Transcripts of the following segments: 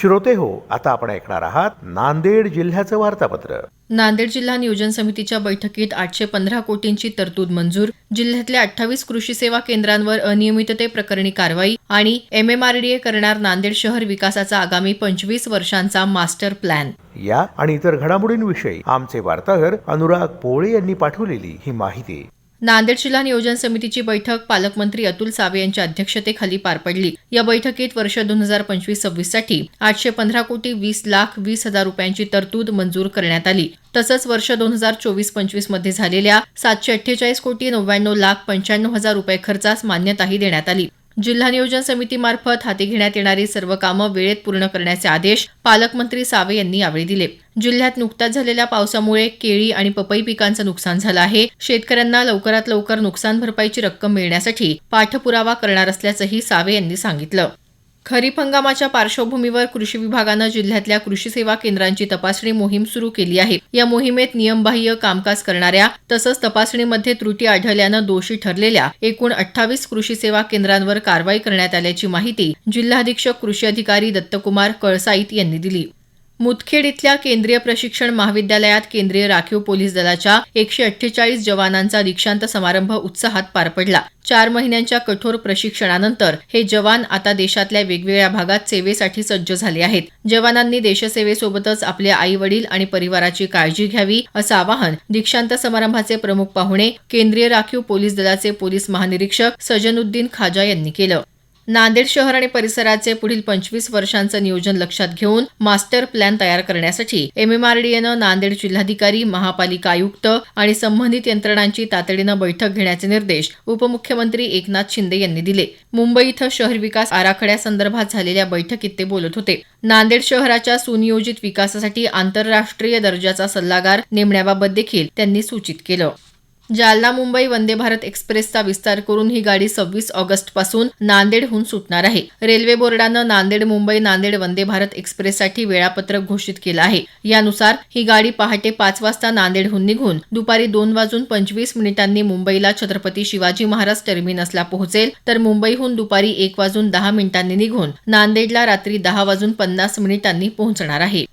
श्रोते हो आता आपण ऐकणार आहात नांदेड जिल्ह्याचं वार्तापत्र. नांदेड जिल्हा नियोजन समितीच्या बैठकीत आठशे पंधरा कोटींची तरतूद मंजूर. जिल्ह्यातल्या अठ्ठावीस कृषी सेवा केंद्रांवर अनियमिततेप्रकरणी कारवाई आणि एमएमआरडीए करणार नांदेड शहर विकासाचा आगामी पंचवीस वर्षांचा मास्टर प्लॅन. या आणि इतर घडामोडींविषयी आमचे वार्ताहर अनुराग पोळे यांनी पाठवलेली ही माहिती. नांदेड जिल्हा नियोजन समितीची बैठक पालकमंत्री अतुल सावे यांच्या अध्यक्षतेखाली पार पडली. या बैठकीत वर्ष दोन हजार पंचवीस सव्वीससाठी आठशे पंधरा कोटी वीस लाख वीस हजार रुपयांची तरतूद मंजूर करण्यात आली. तसंच वर्ष दोन हजार चोवीस पंचवीसमध्ये झालेल्या सातशे अठ्ठेचाळीस कोटी नव्याण्णव लाख पंच्याण्णव हजार रुपये खर्चास मान्यताही देण्यात आली. जिल्हा नियोजन समितीमार्फत हाती घेण्यात येणारी सर्व कामं वेळेत पूर्ण करण्याचे आदेश पालकमंत्री सावे यांनी यावेळी दिले. जिल्ह्यात नुकत्याच झालेल्या पावसामुळे केळी आणि पपई पिकांचं नुकसान झालं आहे. शेतकऱ्यांना लवकरात लवकर नुकसान भरपाईची रक्कम मिळण्यासाठी पाठपुरावा करणार असल्याचंही सावे यांनी सांगितलं. खरीप हंगामाच्या पार्श्वभूमीवर कृषी विभागानं जिल्ह्यातल्या कृषी सेवा केंद्रांची तपासणी मोहीम सुरू केली आहे. या मोहिमेत नियमबाह्य कामकाज करणाऱ्या तसंच तपासणीमध्ये त्रुटी आढळल्यानं दोषी ठरलेल्या एकूण अठ्ठावीस कृषी सेवा केंद्रांवर कारवाई करण्यात आल्याची माहिती जिल्हा अधीक्षक कृषी अधिकारी दत्तकुमार कळसाईत यांनी दिली. मुदखेड इथल्या केंद्रीय प्रशिक्षण महाविद्यालयात केंद्रीय राखीव पोलीस दलाच्या एकशे अठ्ठेचाळीस जवानांचा दीक्षांत समारंभ उत्साहात पार पडला. चार महिन्यांच्या कठोर प्रशिक्षणानंतर हे जवान आता देशातल्या वेगवेगळ्या भागात सेवेसाठी सज्ज झाले आहेत. जवानांनी देशसेवेसोबतच आपले आई वडील आणि परिवाराची काळजी घ्यावी असं आवाहन दीक्षांत समारंभाचे प्रमुख पाहुणे केंद्रीय राखीव पोलीस दलाचे पोलीस महानिरीक्षक सजनुद्दीन खाजा यांनी केलं. नांदेड शहर आणि परिसराचे पुढील पंचवीस वर्षांचं नियोजन लक्षात घेऊन मास्टर प्लॅन तयार करण्यासाठी एमएमआरडीएनं नांदेड जिल्हाधिकारी महापालिका आयुक्त आणि संबंधित यंत्रणांची तातडीनं बैठक घेण्याचे निर्देश उपमुख्यमंत्री एकनाथ शिंदे यांनी दिले. मुंबई इथं शहर विकास आराखड्यासंदर्भात झालेल्या बैठकीत ते बोलत होते. नांदेड शहराच्या सुनियोजित विकासासाठी आंतरराष्ट्रीय दर्जाचा सल्लागार नेमण्याबाबत देखील त्यांनी सूचित केलं. जालना मुंबई वंदे भारत एक्सप्रेसचा विस्तार करून ही गाडी सव्वीस ऑगस्टपासून नांदेडहून सुटणार आहे. रेल्वे बोर्डानं नांदेड मुंबई नांदेड वंदे भारत एक्सप्रेससाठी वेळापत्रक घोषित केलं आहे. यानुसार ही गाडी पहाटे पाच वाजता नांदेडहून निघून दुपारी दोन वाजून पंचवीस मिनिटांनी मुंबईला छत्रपती शिवाजी महाराज टर्मिनसला पोहोचेल. तर मुंबईहून दुपारी एक वाजून दहा मिनिटांनी निघून नांदेडला रात्री दहा वाजून पन्नास मिनिटांनी पोहोचणार आहे.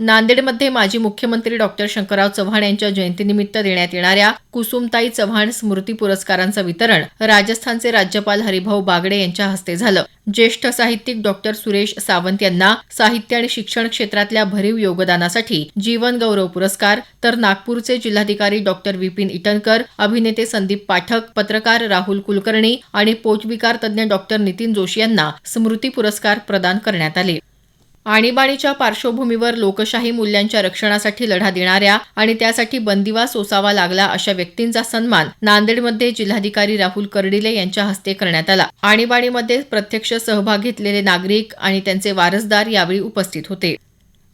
नांदेडमध्ये माजी मुख्यमंत्री डॉक्टर शंकरराव चव्हाण यांच्या जयंतीनिमित्त देण्यात येणाऱ्या कुसुमताई चव्हाण स्मृती पुरस्कारांचं वितरण राजस्थानचे राज्यपाल हरिभाऊ बागडे यांच्या हस्ते झालं. ज्येष्ठ साहित्यिक डॉक्टर सुरेश सावंत यांना साहित्य आणि शिक्षण क्षेत्रातल्या भरीव योगदानासाठी जीवन गौरव पुरस्कार तर नागपूरचे जिल्हाधिकारी डॉक्टर विपिन इटनकर अभिनेते संदीप पाठक पत्रकार राहुल कुलकर्णी आणि पोटविकार तज्ज्ञ डॉक्टर नितीन जोशी यांना स्मृती पुरस्कार प्रदान करण्यात आले. आणीबाणीच्या पार्श्वभूमीवर लोकशाही मूल्यांच्या रक्षणासाठी लढा देणाऱ्या आणि त्यासाठी बंदिवास सोसावा लागला अशा व्यक्तींचा सन्मान नांदेडमध्ये जिल्हाधिकारी राहुल कर्डिले यांच्या हस्ते करण्यात आला. आणीबाणीमध्ये प्रत्यक्ष सहभाग घेतलेले नागरिक आणि त्यांचे वारसदार यावेळी उपस्थित होते.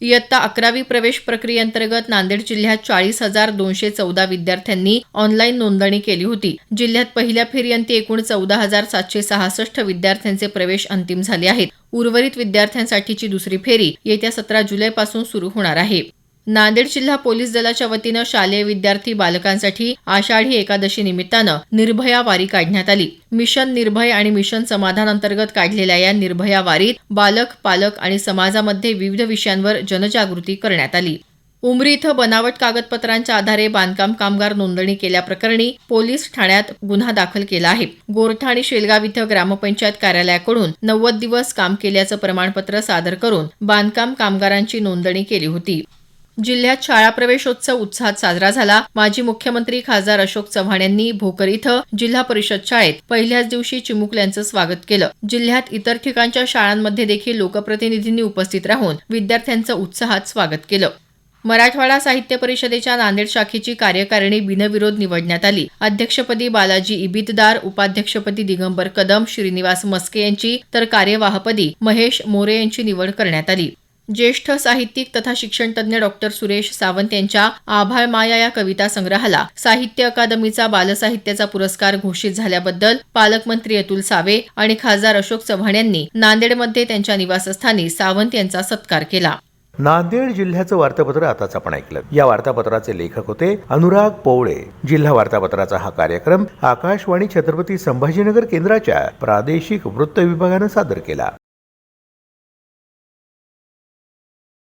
इयत्ता अकरावी प्रवेश प्रक्रियेअंतर्गत नांदेड जिल्ह्यात चाळीस हजार दोनशे चौदा विद्यार्थ्यांनी ऑनलाईन नोंदणी केली होती. जिल्ह्यात पहिल्या फेरीअंती एकूण चौदा हजार सातशे सहासष्ट विद्यार्थ्यांचे प्रवेश अंतिम झाले आहेत. उर्वरित विद्यार्थ्यांसाठीची दुसरी फेरी येत्या सतरा जुलैपासून सुरू होणार आहे. नांदेड जिल्हा पोलीस दलाच्या वतीनं शालेय विद्यार्थी बालकांसाठी आषाढी एकादशी निमित्तानं निर्भया वारी काढण्यात आली. मिशन निर्भय आणि मिशन समाधान अंतर्गत काढलेल्या या निर्भया वारीत बालक पालक आणि समाजामध्ये विविध विषयांवर जनजागृती करण्यात आली. उमरी इथं बनावट कागदपत्रांच्या आधारे बांधकाम कामगार नोंदणी केल्याप्रकरणी पोलीस ठाण्यात गुन्हा दाखल केला आहे. गोरठा आणि शेलगाव इथं ग्रामपंचायत कार्यालयाकडून नव्वद दिवस काम केल्याचं प्रमाणपत्र सादर करून बांधकाम कामगारांची नोंदणी केली होती. जिल्ह्यात शाळा प्रवेशोत्सव उत्साहात साजरा झाला. माजी मुख्यमंत्री खासदार अशोक चव्हाण यांनी भोकर इथं जिल्हा परिषद शाळेत पहिल्याच दिवशी चिमुकल्यांचं स्वागत केलं. जिल्ह्यात इतर ठिकाणच्या शाळांमध्ये देखील लोकप्रतिनिधींनी उपस्थित राहून विद्यार्थ्यांचं उत्साहात स्वागत केलं. मराठवाडा साहित्य परिषदेच्या नांदेड शाखेची कार्यकारिणी बिनविरोध निवडण्यात आली. अध्यक्षपदी बालाजी इबितदार उपाध्यक्षपदी दिगंबर कदम श्रीनिवास मस्के यांची तर कार्यवाहपदी महेश मोरे यांची निवड करण्यात आली. ज्येष्ठ साहित्यिक तथा शिक्षणतज्ज्ञ डॉक्टर सुरेश सावंत यांच्या आभाळ माया या कविता संग्रहाला साहित्य अकादमीचा बालसाहित्याचा पुरस्कार घोषित झाल्याबद्दल पालकमंत्री अतुल सावे आणि खासदार अशोक चव्हाण यांनी नांदेडमध्ये त्यांच्या निवासस्थानी सावंत यांचा सत्कार केला. नांदेड जिल्ह्याचं वार्तापत्र आताच आपण ऐकलं. या वार्तापत्राचे लेखक होते अनुराग पोवळे. जिल्हा वार्तापत्राचा हा कार्यक्रम आकाशवाणी छत्रपती संभाजीनगर केंद्राच्या प्रादेशिक वृत्त विभागानं सादर केला.